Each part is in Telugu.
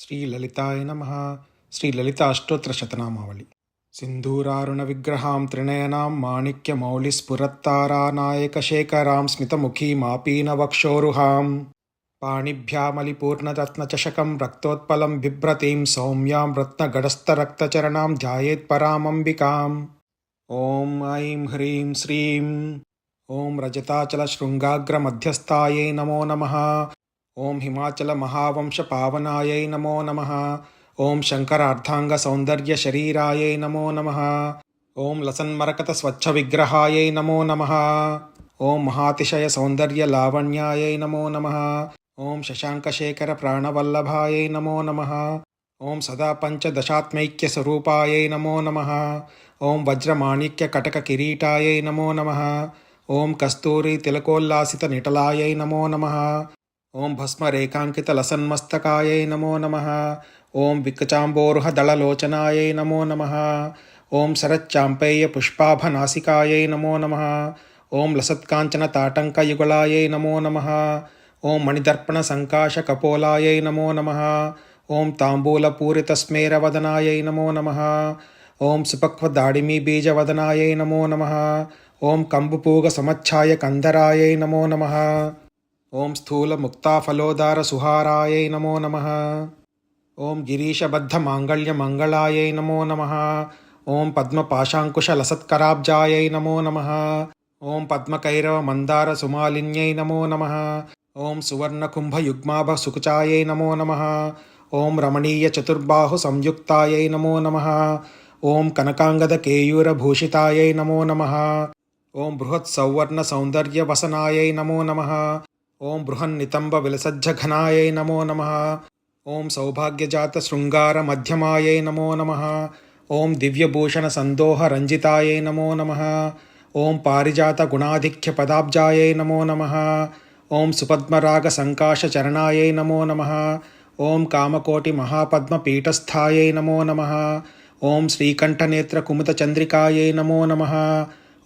శ్రీ లలితాయ నమ శ్రీ అష్టోత్తర శతనామావళి సింధూరారుణ విగ్రహాం త్రినయనాం మాణిక్యమౌళిస్ఫురత్తారానాయకశేఖరాం స్మితముఖీమాపీనవక్షోరుహాం పాణిభ్యామలిపూర్ణరత్నచషకం రక్తోత్పలం బిభ్రతీం సౌమ్యాం రత్నగడస్థరక్తచరణాం ధ్యాయేత్పరామంబికాం ఓం ఐం హ్రీం శ్రీం ఓం రజతాచల శృంగాగ్ర మధ్యస్థాయే నమో నమః ఓం హిమాచల మహావంశ పావనాయై నమో నమ. ఓం శంకరార్థాంగ సౌందర్య శరీరాయై నమో నమ. ఓం లసన్మరకత స్వచ్ఛ విగ్రహాయై నమో నమ. ఓం మహాతిశయ సౌందర్య లావణ్యాయై నమో నమ. ఓం శశాంకశేఖర ప్రాణవల్లభాయై నమో నమ. ఓం సదా పంచదశాత్మైక్య స్వరూపాయై నమో నమ. ఓం వజ్రమాణిక్య కటక కిరీటాయై నమో నమ. ఓం కస్తూరి తిలకోల్లాసిత నిటలాయై నమో నమ. ఓం భస్మరేకాంకితలసన్మస్తకాయై నమో నమ. ఓం వికచాంబోరుహదళలోచనాయై నమో నమ. ఓం శరచ్చాంపేయ పుష్పాభనాసికాయై నమో నమ. ఓం లసత్కాంచన తాటంకయుగళాయై నమో నమ. ఓం మణిదర్పణ సంకాశ కపోలాయై నమో నమ. ఓం తాంబూలపూరితస్మేరవదనాయై నమో నమ. ఓం సుపక్వదాడిమీ బీజవదనాయై నమో నమ. ఓం కంబుపూగ సమచ్ఛాయ కందరాయై నమో నమ. ఓం స్థూల ముక్తాఫలోదార సుహారాయై నమో నమ. ఓం గిరీశబద్ధ మాంగళ్య మంగళాయై నమో నమ. ఓం పద్మపాశాంకుశలసత్కరాబ్జాయై నమో నమ. ఓం పద్మకైరవ మందార సుమాలిన్యై నమో నమ. ఓం సువర్ణకుంభయుగ్మాభ సుకుచాయై నమో నమ. ఓం రమణీయ చతుర్బాహు సంయుక్తాయై నమో నమ. ఓం కనకాంగద కేయూర భూషితాయై నమో నమ. ఓం బృహత్ సౌవర్ణ సౌందర్య వసనాయై నమో నమ. ఓం బృహన్నితంబ విలసజ్జఘనాయై నమో నమ. ఓం సౌభాగ్యజాత శృంగార మధ్యమాయై నమో నమ. ఓం దివ్యభూషణ సందోహ రంజితాయై నమో నమ. ఓం పారిజాత గుణాధిక్య పదాబ్జాయై నమో నమ. ఓం సుపద్మరాగ సంకాశ చరణాయై నమో నమ. ఓం కామకోటి మహాపద్మ పీఠస్థాయై నమో నమ. ఓం శ్రీకంఠనేత్ర కుముత చంద్రికాయై నమో నమ.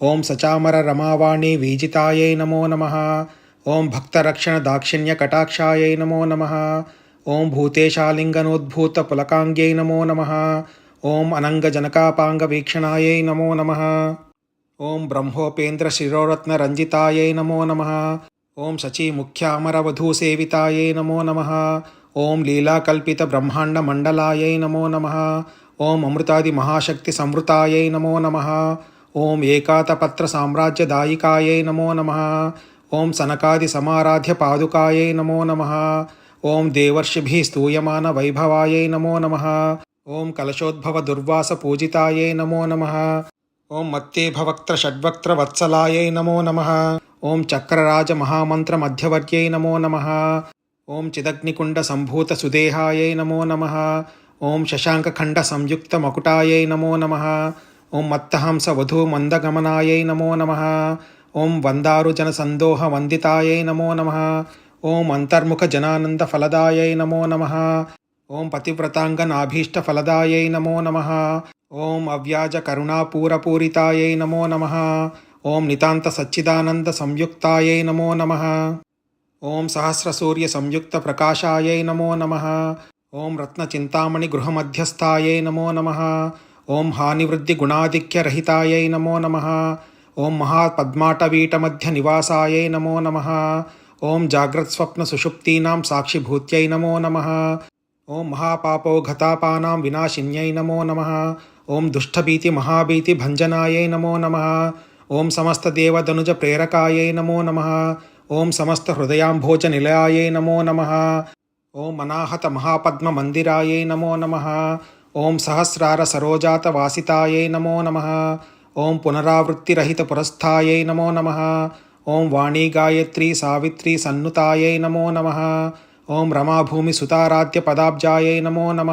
ఓం సచామర రమావాణి వీజితాయై నమో నమ. ఓం భక్తరక్షణ దాక్షిణ్య కటాక్షాయై నమో నమ. ఓం భూతేశాలింగనోద్భూత పులకాంగ్యై నమో నమ. ఓం అనంగజనకాపాంగ వీక్షణాయై నమో నమ. ఓం బ్రహ్మోపేంద్ర శిరోరత్న రంజితాయై నమో నమ. ఓం శచీముఖ్యామరవధూసేవితాయై నమో నమ. ఓం లీలాకల్పిత బ్రహ్మాండ మండలాయై నమో నమ. ఓం అమృతాది మహాశక్తి సంవృతాయై నమో నమ. ఓం ఏకాతపత్ర సామ్రాజ్యదాయికాయై నమో నమ. ఓం సనకాది సమారాధ్య పాదుకాయై నమో నమ. ఓం దేవర్షిభి స్తూయమాన వైభవాయై నమో నమ. ఓం కలశోద్భవ దుర్వాస పూజితాయై నమో నమ. ఓం మత్తేభవక్త్ర షడ్వక్త్ర వత్సలాయై నమో నమ. ఓం చక్రరాజ మహామంత్ర మధ్యవర్యై నమో నమ. ఓం చిదగ్నికుండ సంభూత సుదేహాయై నమో నమ. ఓం శశాంకఖండ సంయుక్త మకుటాయై నమో నమ. ఓం మత్తహంస వధూ మందగమనాయై నమో నమ. ఓం వందారుజన సందోహ వందితాయై నమో నమ. ఓం అంతర్ముఖ జనానంద ఫలదాయై నమో నమ. ఓం పతివ్రతాంగ నాభీష్ట ఫలదాయై నమో నమ. ఓం అవ్యాజ కరుణాపూరపూరితాయై నమో నమ. ఓం నితాంత సచ్చిదానంద సంయుక్తాయై నమో నమ. ఓం సహస్రసూర్య సంయుక్త ప్రకాశాయై నమో నమ. ఓం రత్నచింతామణి గృహమధ్యస్థాయై నమో నమ. ఓం హానివృద్ధి గుణాధిక్యరహితాయై నమో నమ. ఓం మహాపద్మాటవీటమధ్య నివాసాయై నమో నమ ఓం జాగ్రత్స్వప్న సుషుప్తీనాం సాక్షిభూత్యై నమో నమ ఓం మహాపాపోఘతాపానాం వినాశిన్యై నమో నమ ఓం దుష్టభీతి మహాభీతి భంజనాయై నమో నమ ఓం సమస్తదేవదనుజ ప్రేరకాయై నమో నమ ఓం సమస్త హృదయాంభోజ నిలయాయై నమో నమ ఓం అనాహత ఓం పునరావృత్తిరహిత పురస్థాయై నమో నమ. ఓం వాణీ గాయత్రి సావిత్రి సన్నుతాయై నమో నమ. ఓం రమాభూమి సుతారాధ్య పదాబ్జాయై నమో నమ.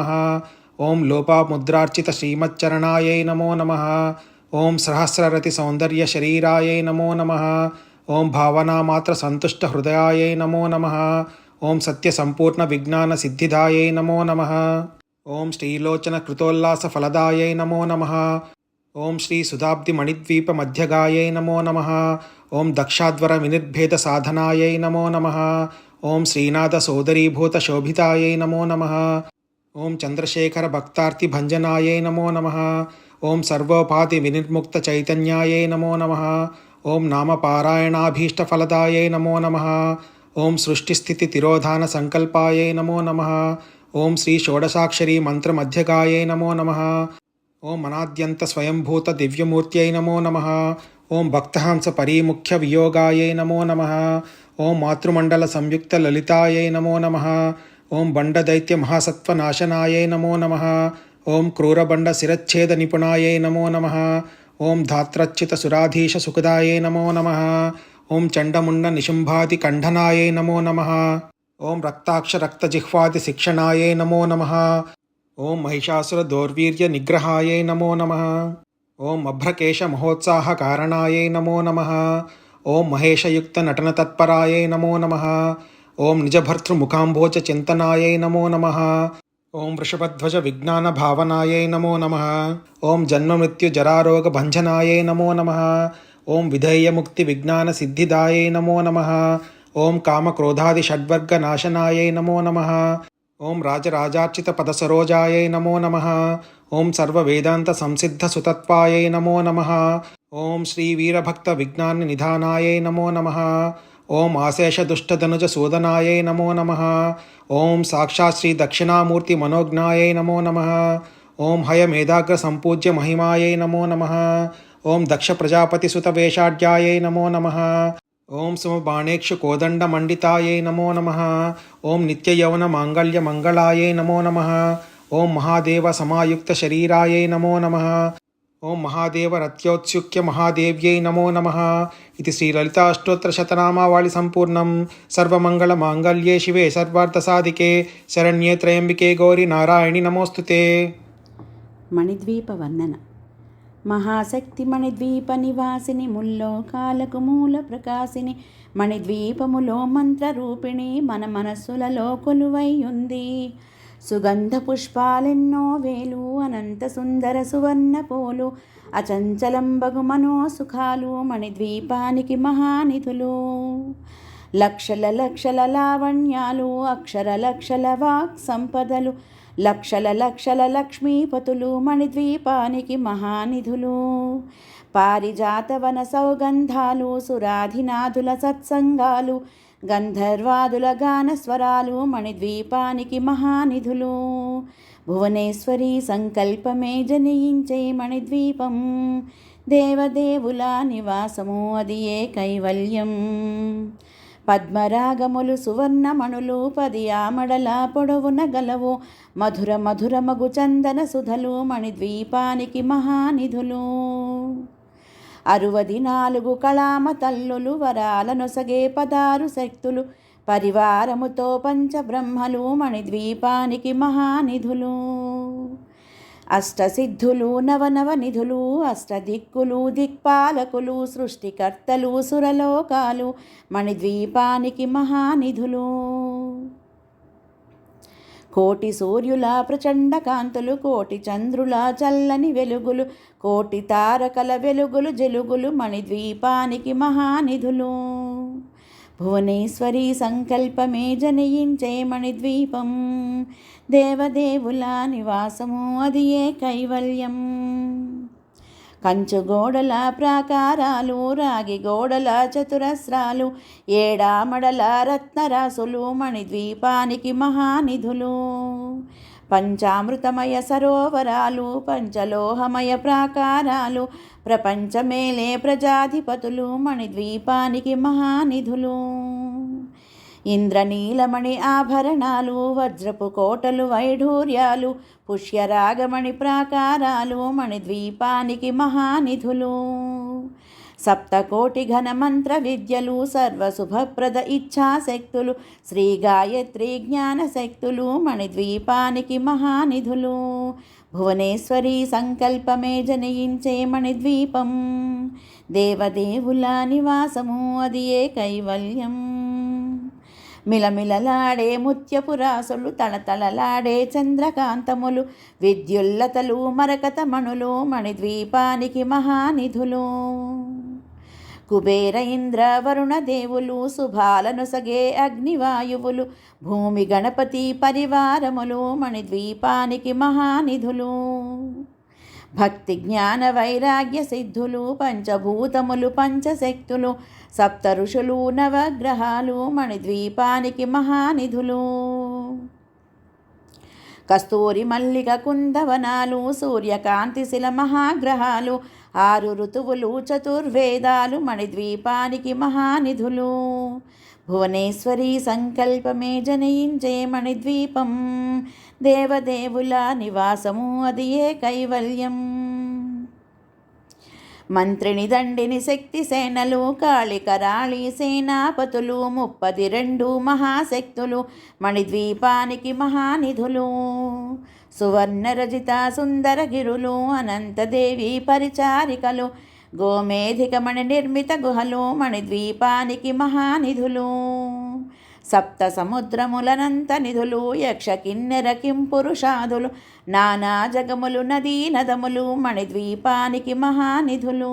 ఓం లోపాముద్రార్చిత శ్రీమచ్చరణాయై నమో నమ. ఓం సహస్రరతి సౌందర్య శరీరాయై నమో నమ. ఓం భావనామాత్ర సంతుష్ట హృదయాయై నమో నమ. ఓం సత్య సంపూర్ణ విజ్ఞాన సిద్ధిదాయై నమో నమ. ఓం శ్రీలోచన కృతోల్లాస ఫలదాయై నమో నమ. ఓం శ్రీ సుధాబ్ది మణిద్వీప మధ్యగాయై నమో నమ. ఓం దక్షాధ్వర వినిర్భేద సాధనాయై నమో నమ. ఓం శ్రీనాథ సోదరీభూత శోభితాయై నమో నమ. ఓం చంద్రశేఖర భక్తార్తి భంజనాయై నమో నమ. ఓం సర్వోపాధి వినిర్ముక్త చైతన్యాయై నమో నమ. ఓం నామపారాయణాభీష్టఫలదాయే నమో నమ. ఓం సృష్టిస్థితి తిరోధాన సంకల్పాయై నమో నమ. ఓం శ్రీ షోడశాక్షరీ మంత్రమధ్యగాయే నమో నమ. ఓం అనాద్యంత స్వయంభూత దివ్యమూర్త్యై నమో నమ. ఓం భక్తహంస పరీముఖ్య వియోగాయై నమో నమ. ఓం మాతృమండల సంయుక్త లలితాయై నమో నమ. ఓం బండదైత్య మహాసత్వనాశనాయై నమో నమ. ఓం క్రూరబండ శిరచ్ఛేద నిపుణాయై నమో నమ. ఓం ధాత్రచ్యుత సురాధీశ సుఖదాయై నమో నమ. ఓం చండముండ నిశుంభాది కంఠనాయై నమో నమ. ఓం రక్తాక్ష రక్తజిహ్వాది శిక్షణాయై నమో నమ. ఓం మహిషాసుర దౌర్వీర్య నిగ్రహాయై నమో నమ ఓం అభ్రకేశ మహోత్సాహ కారణాయై నమో నమ ఓం మహేషయుక్త నటన తత్పరాయై నమో నమ ఓం నిజభర్తృముఖాంభోజ చింతనాయై నమో నమ ఓం వృషభధ్వజ విజ్ఞాన భావనాయై నమో నమ ఓం జన్మమృత్యు జరారోగ భంజనాయై నమో నమ ఓం విధేయముక్తి విజ్ఞాన సిద్ధిదాయై నమో నమ ఓం కామక్రోధాది షడ్వర్గ నాశనాయై నమో నమ ఓం రాజరాజార్చిత పదసరోజాయై నమో నమ ఓం సర్వవేదాంత సంసిద్ధ సుతత్వాయై నమో నమ ఓం శ్రీ వీరభక్త విజ్ఞాన నిధానాయై నమో నమ ఓం ఆశేష దుష్టధనుజ సూదనాయై నమో నమ ఓం సాక్షాత్ శ్రీ దక్షిణామూర్తి మనోజ్ఞాయై నమో నమ ఓం హయమేధాగ్ర ఓం దక్ష ప్రజాపతి నమో నమ ఓం కోదండ మండితాయై నమో నమ. ఓం నిత్యయౌన మాంగళ్య మంగళాయే నమో నమ. ఓం మహాదేవ సమాయుక్త శరీరాయే నమో నమ. ఓం మహాదేవ రత్యోత్సుక్య మహాదేవ్యై నమో నమ. ఇది శ్రీ లలితాష్టోత్తరశతనామావళి సంపూర్ణం. సర్వమంగళ మాంగళ్యే శివే సర్వార్థ సాధికే శరణ్యే త్రయంబికే గౌరి నారాయణి నమోస్తుతే. మణిద్వీప వర్ణన. మహాశక్తి మణిద్వీప నివాసిని ముల్లోకాలకు మూల ప్రకాశిని. మణిద్వీపములో మంత్రరూపిణి మన మనస్సులలో కొలువై ఉంది. సుగంధ పుష్పాలెన్నో వేలు అనంత సుందర సువర్ణ పోలు అచంచలంబగు మనో సుఖాలు మణిద్వీపానికి మహానిధులు. లక్షల లక్షల లావణ్యాలు అక్షర లక్షల వాక్ సంపదలు లక్షల లక్షల లక్ష్మీపతులు మణిద్వీపానికి మహానిధులు. పారిజాతవన సౌగంధాలు సురాధినాథుల సత్సంగాలు గంధర్వాదుల గానస్వరాలు మణిద్వీపానికి మహానిధులు. భువనేశ్వరి సంకల్పమే జనయించే మణిద్వీపం దేవదేవుల నివాసము అది ఏ కైవల్యం? పద్మరాగములు సువర్ణమణులు పది ఆమడల పొడవున గలవు మధుర మధుర మగు చందన సుధలు మణిద్వీపానికి మహానిధులు. అరువది నాలుగు కళామ తల్లులు వరాల నొసగే పదారు శక్తులు పరివారముతో పంచబ్రహ్మలు మణిద్వీపానికి మహానిధులు. అష్టసిద్ధులు నవనవ నిధులు అష్టదిక్కులు దిక్పాలకులు సృష్టికర్తలు సురలోకాలు మణిద్వీపానికి మహానిధులు. కోటి సూర్యుల ప్రచండ కాంతులు కోటి చంద్రుల చల్లని వెలుగులు కోటి తారకల వెలుగులు జలుగులు మణిద్వీపానికి మహానిధులు. భువనేశ్వరి సంకల్పమే జనయించే మణిద్వీపం. దేవదేవుల నివాసము అది ఏ కైవల్యం? కంచు గోడల ప్రాకారాలు రాగి గోడల చతురస్రాలు ఏడామడల రత్నరాసులు మణిద్వీపానికి మహానిధులు. పంచామృతమయ సరోవరాలు పంచలోహమయ ప్రాకారాలు ప్రపంచమేలే ప్రజాధిపతులు మణిద్వీపానికి మహానిధులు. ఇంద్రనీలమణి ఆభరణాలు వజ్రపు కోటలు వైఢూర్యాలు పుష్యరాగమణి ప్రాకారాలు మణిద్వీపానికి మహానిధులు. సప్తకోటి ఘన మంత్ర విద్యలు సర్వశుభప్రద ఇచ్ఛాశక్తులు శ్రీ గాయత్రి జ్ఞాన శక్తులు మణిద్వీపానికి మహానిధులు. భువనేశ్వరి సంకల్పమే జనయించే మణిద్వీపం. దేవదేవుల నివాసము అది ఏ కైవల్యం? మిలమిలలాడే ముత్యపురాసులు తళతళలాడే చంద్రకాంతములు విద్యుల్లతలు మరకతమణులు మణిద్వీపానికి మహానిధులు. కుబేర ఇంద్ర వరుణ దేవులు శుభాలను సగే అగ్నివాయువులు భూమి గణపతి పరివారములు మణిద్వీపానికి మహానిధులు. భక్తి జ్ఞాన వైరాగ్య సిద్ధులు పంచభూతములు పంచశక్తులు సప్త ఋషులు నవగ్రహాలు మణిద్వీపానికి మహానిధులు. కస్తూరి మల్లిక కుందవనాలు సూర్యకాంతి శిల మహాగ్రహాలు ఆరు ఋతువులు చతుర్వేదాలు మణిద్వీపానికి మహానిధులు. భువనేశ్వరి సంకల్పమే జనయించే మణిద్వీపం. దేవదేవుల నివాసము అది ఏ కైవల్యం? మంత్రిని దండిని శక్తి సేనలు కాళికరాళి సేనాపతులు ముప్పది రెండు మహాశక్తులు మణిద్వీపానికి మహానిధులు. సువర్ణ సుందరగిరులు సుందర గిరులు అనంతదేవి పరిచారికలు గోమేధికమణి నిర్మిత గుహలు మణిద్వీపానికి మహానిధులు. సప్త సముద్రములనంత నిధులు యక్ష కిన్నెర పురుషాదులు నానా జగములు నదీ నదములు మణిద్వీపానికి మహానిధులు.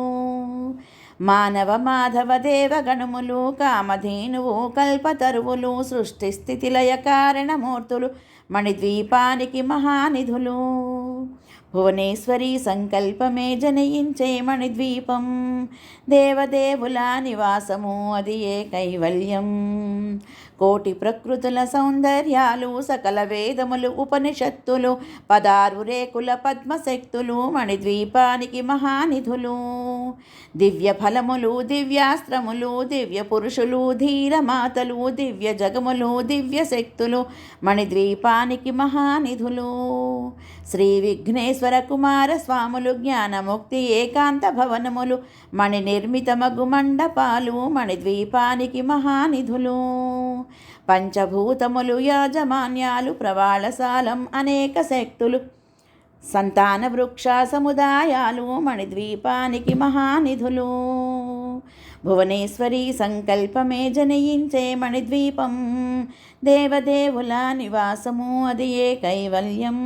మానవ మాధవ దేవగణములు కామధేనువు కల్పతరువులు సృష్టి స్థితిలయ కారణమూర్తులు మణిద్వీపానికి మహానిధులు భువనేశ్వరి సంకల్పమే జనయించే మణిద్వీపం. దేవదేవుల నివాసము అది ఏ కైవల్యం? కోటి ప్రకృతుల సౌందర్యాలు సకల వేదములు ఉపనిషత్తులు పదారు రేకుల పద్మశక్తులు మణిద్వీపానికి మహానిధులు. దివ్య ఫలములు దివ్యాస్త్రములు దివ్య పురుషులు ధీరమాతలు దివ్య జగములు దివ్య శక్తులు మణిద్వీపానికి మహానిధులు. శ్రీ విఘ్నేశ్వర కుమార స్వాములు జ్ఞానముక్తి ఏకాంత భవనములు మణి నిర్మితమగు మండపాలు మణిద్వీపానికి మహానిధులు. పంచభూతములు యాజమాన్యాలు ప్రవాళశాలం అనేక శక్తులు సంతాన వృక్ష సముదాయాలు మణిద్వీపానికి మహానిధులు. భువనేశ్వరి సంకల్పమే జనయించే మణిద్వీపం దేవదేవుల నివాసము అది ఏ కైవల్యం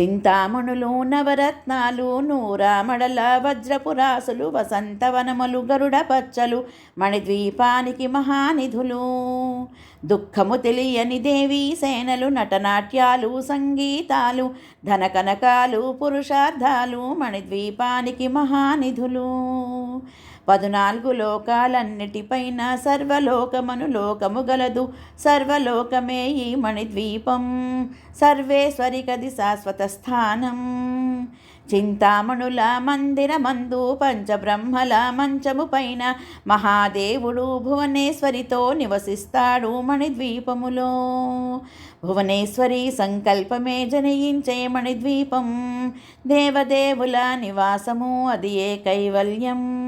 చింతామణులు నవరత్నాలు నూరామడల వజ్రపురాసులు వసంతవనములు గరుడ పచ్చలు మణిద్వీపానికి మహానిధులు. దుఃఖము తెలియని దేవీ సేనలు నటనాట్యాలు సంగీతాలు ధనకనకాలు పురుషార్థాలు మణిద్వీపానికి మహానిధులు. పదునాలుగు లోకాలన్నిటిపైన సర్వలోకమను లోకము గలదు సర్వలోకమే ఈ మణిద్వీపం. సర్వేశ్వరి కది శాశ్వత స్థానం. చింతామణుల మందిరమందు పంచబ్రహ్మల మంచము పైన మహాదేవుడు భువనేశ్వరితో నివసిస్తాడు మణిద్వీపములో. భువనేశ్వరి సంకల్పమే జనయించే మణిద్వీపం. దేవదేవుల నివాసము అది ఏ కైవల్యం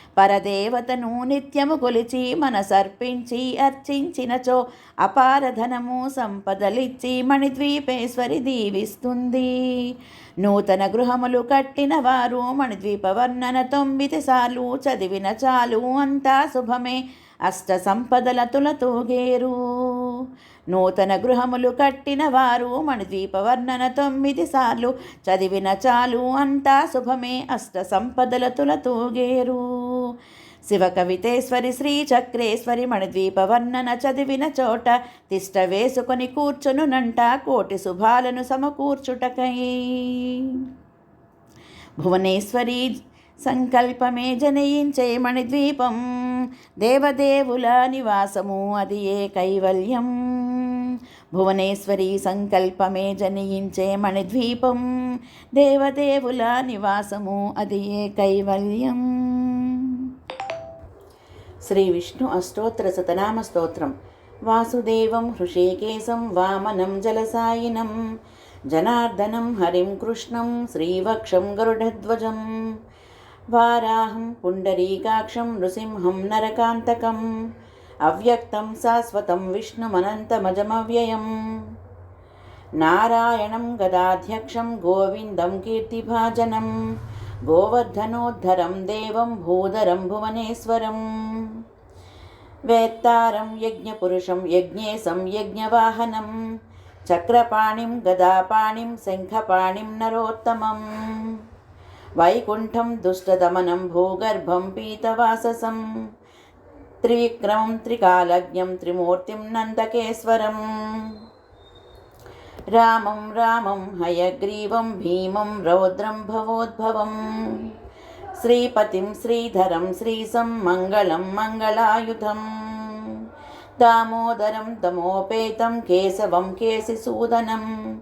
పరదేవతను నిత్యము కొలిచి మనసర్పించి అర్చించినచో అపారధనము సంపదలిచ్చి మణిద్వీపేశ్వరి దీవిస్తుంది. నూతన గృహములు కట్టిన వారు మణిద్వీప వర్ణన తొమ్మిది సార్లు చదివిన చాలు అంతా శుభమే అష్ట సంపదల తులతూగేరు నూతన గృహములు కట్టిన వారు మణిద్వీప వర్ణన తొమ్మిది సార్లు చదివిన చాలు అంతా శుభమే అష్ట సంపదల తులతూగేరు శివ కవితేశ్వరి శ్రీ చక్రేశ్వరి మణిద్వీప వర్ణన చదివిన చోట తిష్ట వేసుకొని కూర్చునునంట కోటి శుభాలను సమకూర్చుటకై. భువనేశ్వరి సంకల్పమే జనయించే మణిద్వీపం దేవదేవుల నివాసము అది ఏ కైవల్యం? భువనేశ్వరి సంకల్పమే జనయించే మణిద్వీపం దేవదేవుల నివాసము అది ఏ కైవల్యం? శ్రీ విష్ణు అష్టోత్తర శతనామ స్తోత్రం వాసుదేవం హృషికేశం వామనం జలసాయినం జనార్దనం హరిం కృష్ణం శ్రీవక్షం గరుడధ్వజం వారాహం పుండరీకాక్షం నృసింహం నరకాంతకం అవ్యక్తం శాశ్వతం విష్ణుమనంతమజమవ్యయం నారాయణం గదాధ్యక్షం గోవిందం కీర్తిభాజనం గోవర్ధనోద్ధరం దేవం భూధరం భువనేశ్వరం. వేత్తారం యజ్ఞపురుషం యజ్ఞేశం యజ్ఞవాహనం. చక్రపాణిం గదాపాణిం శంఖపాణిం నరోత్తమం. వైకుంఠం దుష్టదమనం భూగర్భం పీతవాససం. త్రివిక్రమం త్రికాలజ్ఞం త్రిమూర్తిం నందకేశ్వరం. రామం రామం హయగ్రీవం భీమం రౌద్రం భవోద్భవం. శ్రీపతిం శ్రీధరం శ్రీసం మంగళం మంగళాయుధం. దామోదరం దమోపేతం కేశవం కేశిసూదనం.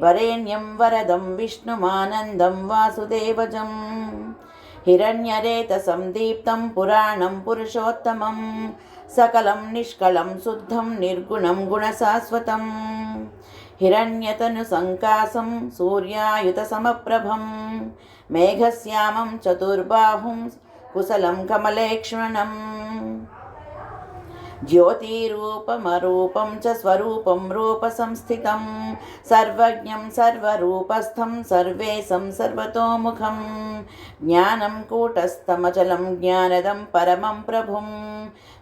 వరేణ్యం వరదం విష్ణుమానందం వాసుదేవజం. హిరణ్యరేతసం దీప్తం పురాణం పురుషోత్తమం. సకలం నిష్కళం శుద్ధం నిర్గుణం గుణశాశ్వతం. హిరణ్యతను సంకాసం సూర్యాయుత సమప్రభం మేఘశ్యామం చతుర్బాహుం కుశలం కమలేక్ష్మణం జ్యోతిరూపమరూపం చ స్వరూపం రూపసంస్థితం సర్వజ్ఞం సర్వరూపస్థం సర్వేశం సర్వతోముఖం జ్ఞానం కూటస్థమచలం జ్ఞానదం పరమం ప్రభుం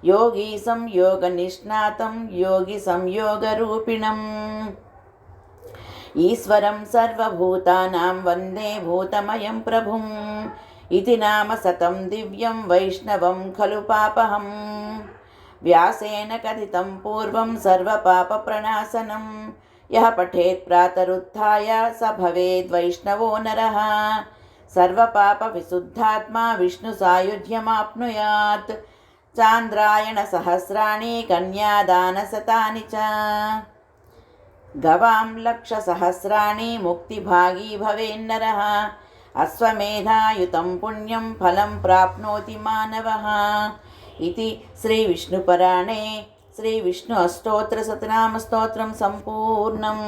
యోగి సంయోగనిష్ణాతం యోగి సంయోగరూపిణం ఈశ్వరం సర్వభూతానాం వందే భూతమయం ప్రభుం. ఇది నామ శతం దివ్యం వైష్ణవం ఖలు పాపహం. వ్యాసేన కథితం పూర్వం సర్వపాపప్రణాశనం యः పఠేత్ ప్రాతరుత్థాయ స భవేద్వైష్ణవో నరः. సర్వపాపవిశుద్ధాత్మా విష్ణుసాయుధ్యమాప్నుయాత్ చాంద్రాయణసహస్రాణి కన్యాదానశతాని చ. గవాం లక్షసహస్రాణి ముక్తిభాగీ భవేన్నరः. అశ్వమేధాయుతం పుణ్యం ఫలం ప్రాప్నోతి మానవः. ఇది శ్రీవిష్ణుపురాణే. శ్రీవిష్ణు అష్టోత్తరశతనామస్తోత్రం సంపూర్ణం.